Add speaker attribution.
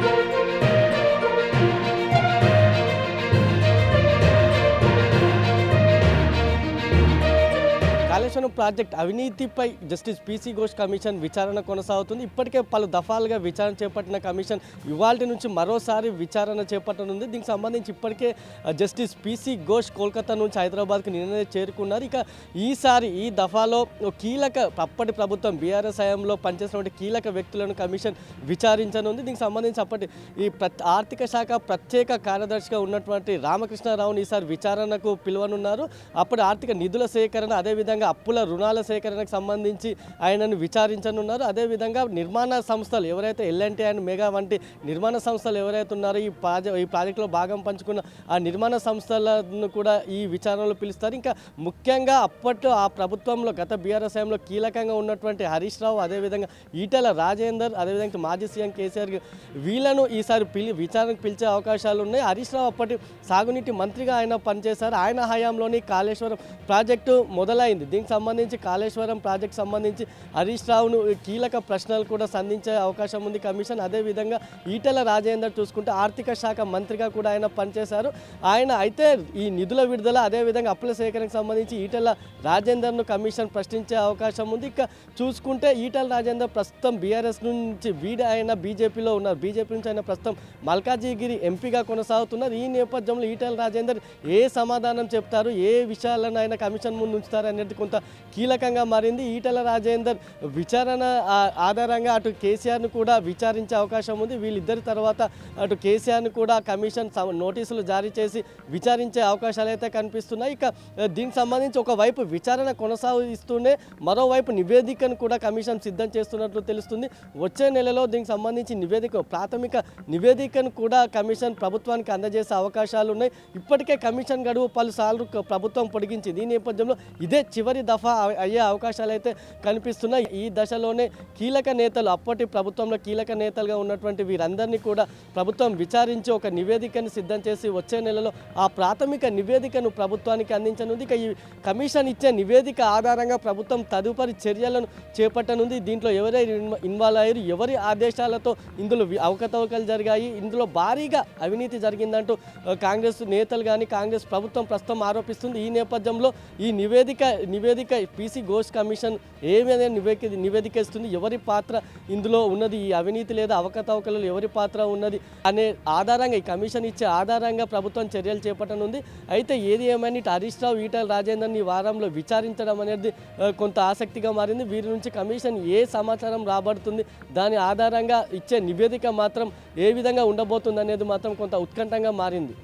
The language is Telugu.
Speaker 1: thank you. కన్స్ట్రక్షన్ ప్రాజెక్ట్ అవినీతిపై జస్టిస్ పీసీ ఘోష్ కమిషన్ విచారణ కొనసాగుతుంది. ఇప్పటికే పలు దఫాలుగా విచారణ చేపట్టిన కమిషన్ ఇవాళ నుంచి మరోసారి విచారణ చేపట్టనుంది. దీనికి సంబంధించి ఇప్పటికే జస్టిస్ పీసీ ఘోష్ కోల్కతా నుంచి హైదరాబాద్కు నిన్న చేరుకున్నారు. ఇక ఈసారి ఈ దఫాలో కీలక అప్పటి ప్రభుత్వం బీఆర్ఎస్ హయాంలో పనిచేసినటువంటి కీలక వ్యక్తులను కమిషన్ విచారించనుంది. దీనికి సంబంధించి అప్పటి ఈ ఆర్థిక శాఖ ప్రత్యేక కార్యదర్శిగా ఉన్నటువంటి రామకృష్ణారావుని ఈసారి విచారణకు పిలువనున్నారు. అప్పటి ఆర్థిక నిధుల సేకరణ అదేవిధంగా అప్పుల రుణాల సేకరణకు సంబంధించి ఆయనను విచారించనున్నారు. అదేవిధంగా నిర్మాణ సంస్థలు ఎవరైతే ఎల్ఎన్టీ అండ్ మెగా వంటి నిర్మాణ సంస్థలు ఎవరైతే ఉన్నారో ఈ ప్రాజెక్ట్ ఈ ప్రాజెక్టులో భాగం పంచుకున్న ఆ నిర్మాణ సంస్థలను కూడా ఈ విచారణలో పిలుస్తారు. ఇంకా ముఖ్యంగా అప్పట్లో ఆ ప్రభుత్వంలో గత బీఆర్ఎస్ హయాంలో కీలకంగా ఉన్నటువంటి హరీష్ రావు అదేవిధంగా ఈటల రాజేందర్ అదేవిధంగా మాజీ సీఎం కేసీఆర్ వీళ్ళను ఈసారి పిలి విచారణకు పిలిచే అవకాశాలు ఉన్నాయి. హరీష్ రావు అప్పటి సాగునీటి మంత్రిగా ఆయన పనిచేశారు. ఆయన హయాంలోని కాళేశ్వరం ప్రాజెక్టు మొదలైంది. దీనికి సంబంధించి కాళేశ్వరం ప్రాజెక్ట్ సంబంధించి హరీష్ రావును కీలక ప్రశ్నలు కూడా సంధించే అవకాశం ఉంది కమిషన్. అదేవిధంగా ఈటెల రాజేందర్ చూసుకుంటే ఆర్థిక శాఖ మంత్రిగా కూడా ఆయన పనిచేశారు. ఆయన అయితే ఈ నిధుల విడుదల అదేవిధంగా అప్పుల సేకరణకు సంబంధించి ఈటెల రాజేందర్ను కమిషన్ ప్రశ్నించే అవకాశం ఉంది. ఇక చూసుకుంటే ఈటెల రాజేందర్ ప్రస్తుతం బీఆర్ఎస్ నుంచి వీడి ఆయన బీజేపీలో ఉన్నారు. బీజేపీ నుంచి ఆయన ప్రస్తుతం మల్కాజిగిరి ఎంపీగా కొనసాగుతున్నారు. ఈ నేపథ్యంలో ఈటెల రాజేందర్ ఏ సమాధానం చెప్తారు? ఏ విషయాలను ఆయన కమిషన్ ముందు ఉంచుతారు అనేది కొంత కీలకంగా మారింది. ఈటెల రాజేందర్ విచారణ ఆధారంగా అటు కేసీఆర్ను కూడా విచారించే అవకాశం ఉంది. వీళ్ళిద్దరి తర్వాత అటు కేసీఆర్ను కూడా కమిషన్ నోటీసులు జారీ చేసి విచారించే అవకాశాలు అయితే కనిపిస్తున్నాయి. ఇక దీనికి సంబంధించి ఒకవైపు విచారణ కొనసాగిస్తూనే మరోవైపు నివేదికను కూడా కమిషన్ సిద్ధం చేస్తున్నట్లు తెలుస్తుంది. వచ్చే నెలలో దీనికి సంబంధించి నివేదిక ప్రాథమిక నివేదికను కూడా కమిషన్ ప్రభుత్వానికి అందజేసే అవకాశాలు ఉన్నాయి ఇప్పటికే కమిషన్ గడువు పలుసార్లు ప్రభుత్వం పొడిగించింది. ఈ నేపథ్యంలో ఇదే చివరి దఫా అయ్యే అవకాశాలు అయితే కనిపిస్తున్నాయి. ఈ దశలోనే కీలక నేతలు అప్పటి ప్రభుత్వంలో కీలక నేతలుగా ఉన్నటువంటి వీరందరినీ కూడా ప్రభుత్వం విచారించి ఒక నివేదికను సిద్ధం చేసి వచ్చే నెలలో ఆ ప్రాథమిక నివేదికను ప్రభుత్వానికి అందించనుంది. ఇక ఈ కమిషన్ ఇచ్చే నివేదిక ఆధారంగా ప్రభుత్వం తదుపరి చర్యలను చేపట్టనుంది. దీంట్లో ఎవరైనా ఇన్వాల్వ్ అయ్యారు ఎవరి ఆదేశాలతో ఇందులో వి- అవకతవకలు జరిగాయి ఇందులో భారీగా అవినీతి జరిగిందంటూ కాంగ్రెస్ నేతలు కానీ కాంగ్రెస్ ప్రభుత్వం ప్రస్తుతం ఆరోపిస్తుంది. ఈ నేపథ్యంలో ఈ నివేదిక నివేదిక పీసీ ఘోష్ కమిషన్ ఏమైనా నివేదిక నివేదిక ఇస్తుంది ఎవరి పాత్ర ఇందులో ఉన్నది ఈ అవినీతి లేదా అవకతవకలు ఎవరి పాత్ర ఉన్నది అనే ఆధారంగా ఈ కమిషన్ ఇచ్చే ఆధారంగా ప్రభుత్వం చర్యలు చేపట్టనుంది. అయితే ఏది ఏమైనా ఇటు హరీష్ రావు ఈటల రాజేందర్ని ఈ వారంలో విచారించడం అనేది కొంత ఆసక్తిగా మారింది. వీరి నుంచి కమిషన్ ఏ సమాచారం రాబడుతుంది దాని ఆధారంగా ఇచ్చే నివేదిక మాత్రం ఏ విధంగా ఉండబోతుంది అనేది మాత్రం కొంత ఉత్కంఠంగా మారింది.